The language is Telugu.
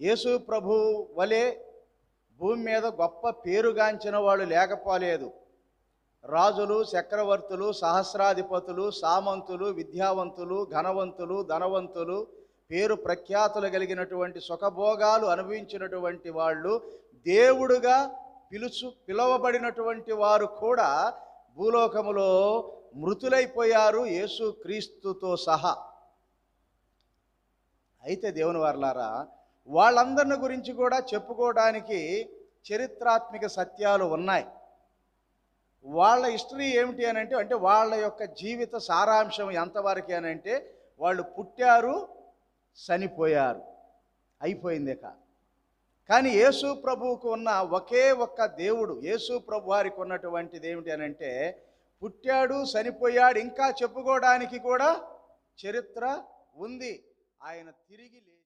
యేసు ప్రభు వలె భూమి మీద గొప్ప పేరుగాంచిన వాళ్ళు లేకపోలేదు. రాజులు చక్రవర్తులు సహస్రాధిపతులు సామంతులు విద్యావంతులు ఘనవంతులు ధనవంతులు పేరు ప్రఖ్యాతులు కలిగినటువంటి సుఖభోగాలు అనుభవించినటువంటి వాళ్ళు దేవుడుగా పిలుచు పిలువబడినటువంటి వారు కూడా భూలోకములో మృతులైపోయారు యేసు క్రీస్తుతో సహా. అయితే దేవుని వర్లారా వాళ్ళందరిని గురించి కూడా చెప్పుకోవడానికి చరిత్రాత్మక సత్యాలు ఉన్నాయి. వాళ్ళ హిస్టరీ ఏమిటి అని అంటే అంటే వాళ్ళ యొక్క జీవిత సారాంశం ఎంతవరకు అని అంటే వాళ్ళు పుట్టారు చనిపోయారు అయిపోయింది కానీ యేసు ప్రభువుకు ఉన్న ఒకే ఒక్క దేవుడు యేసు ప్రభు వారికి ఉన్నటువంటిది ఏమిటి అని అంటే పుట్టాడు చనిపోయాడు ఇంకా చెప్పుకోవడానికి కూడా చరిత్ర ఉంది. ఆయన తిరిగి లే